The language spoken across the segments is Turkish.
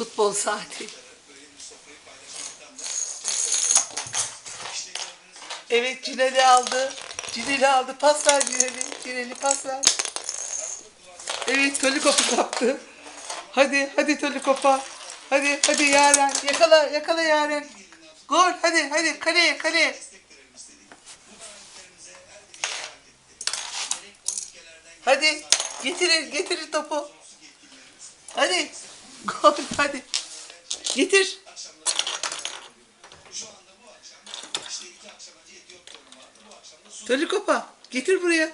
Futbol saati. Evet Cineli aldı. Cineli aldı. Pas ver Cineli. Cineli pas ver. Evet Tolikop'u kaptı. Hadi hadi Tolikop'a. Hadi hadi Yaren. Yakala yakala Yaren. Gol hadi hadi kaleye kaleye. Hadi getirin getirin topu. Hadi. Gol hadi. Getir. Tolikop'a getir buraya.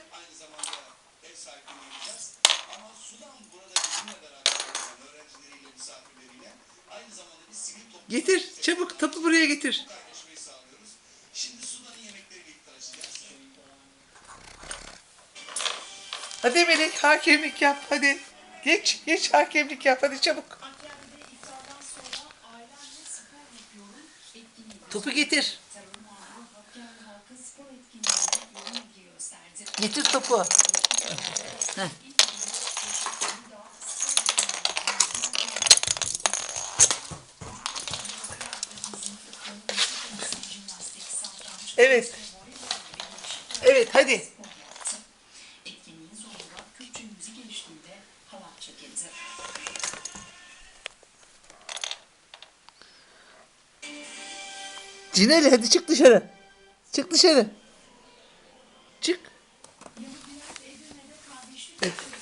Getir çabuk topu buraya getir. Hadi Melek hakemlik yap hadi. Geç geç hakemlik yap hadi çabuk. Topu getir. Getir topu. Heh. Evet. Evet hadi. Etkinliğin sonunda Kürtçe müzik eşliğinde Hawatrzy Gidze. Cineli hadi çık dışarı. Çık dışarı. Çık. Evet.